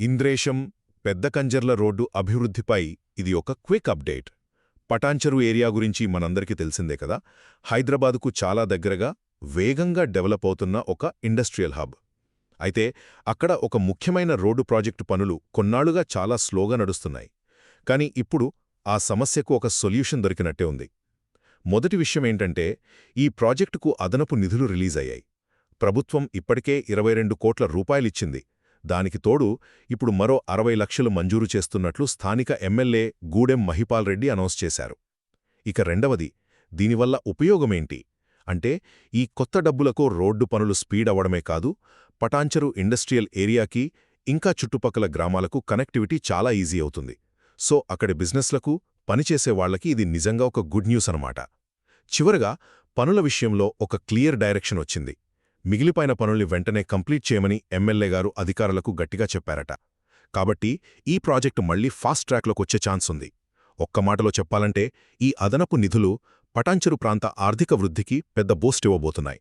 ఇంద్రేశం పెద్ద కంజర్ల రోడ్డు అభివృద్ధిపై ఇది ఒక క్విక్ అప్డేట్. పటాంచరు ఏరియా గురించి మనందరికీ తెలిసిందే కదా? హైదరాబాదుకు చాలా దగ్గరగా వేగంగా డెవలప్ అవుతున్న ఒక ఇండస్ట్రియల్ హబ్. అయితే అక్కడ ఒక ముఖ్యమైన రోడ్డు ప్రాజెక్టు పనులు కొన్నాళ్ళుగా చాలా స్లోగా నడుస్తున్నాయి. కానీ ఇప్పుడు ఆ సమస్యకు ఒక సొల్యూషన్ దొరికినట్టే ఉంది. మొదటి విషయమేంటంటే ఈ ప్రాజెక్టుకు అదనపు నిధులు రిలీజ్ అయ్యాయి. ప్రభుత్వం ఇప్పటికే ఇరవై కోట్ల రూపాయలిచ్చింది. దానికి తోడు ఇప్పుడు మరో అరవై లక్షలు మంజూరు చేస్తున్నట్లు స్థానిక ఎమ్మెల్యే గూడెం మహిపాల్ రెడ్డి అనౌన్స్ చేశారు. ఇక రెండవది దీనివల్ల ఉపయోగమేంటి? అంటే ఈ కొత్త డబ్బులకు రోడ్డు పనులు స్పీడ్ అవడమే కాదు పటాంచరు ఇండస్ట్రియల్ ఏరియాకి ఇంకా చుట్టుపక్కల గ్రామాలకు కనెక్టివిటీ చాలా ఈజీ అవుతుంది. సో అక్కడి బిజినెస్లకు పనిచేసే వాళ్ళకి ఇది నిజంగా ఒక గుడ్ న్యూస్ అనమాట చివరగా పనుల విషయంలో ఒక క్లియర్ డైరెక్షన్ వచ్చింది. మిగిలిపోయిన పనుల్ని వెంటనే కంప్లీట్ చేయమని ఎమ్మెల్యే గారు అధికారులకు గట్టిగా చెప్పారట. కాబట్టి ఈ ప్రాజెక్టు మళ్ళీ ఫాస్ట్ ట్రాక్లోకి వచ్చే ఛాన్స్ ఉంది. ఒక్క మాటలో చెప్పాలంటే ఈ అదనపు నిధులు పటాంచెరు ప్రాంత ఆర్థిక వృద్ధికి పెద్ద బూస్ట్ ఇవ్వబోతున్నాయి.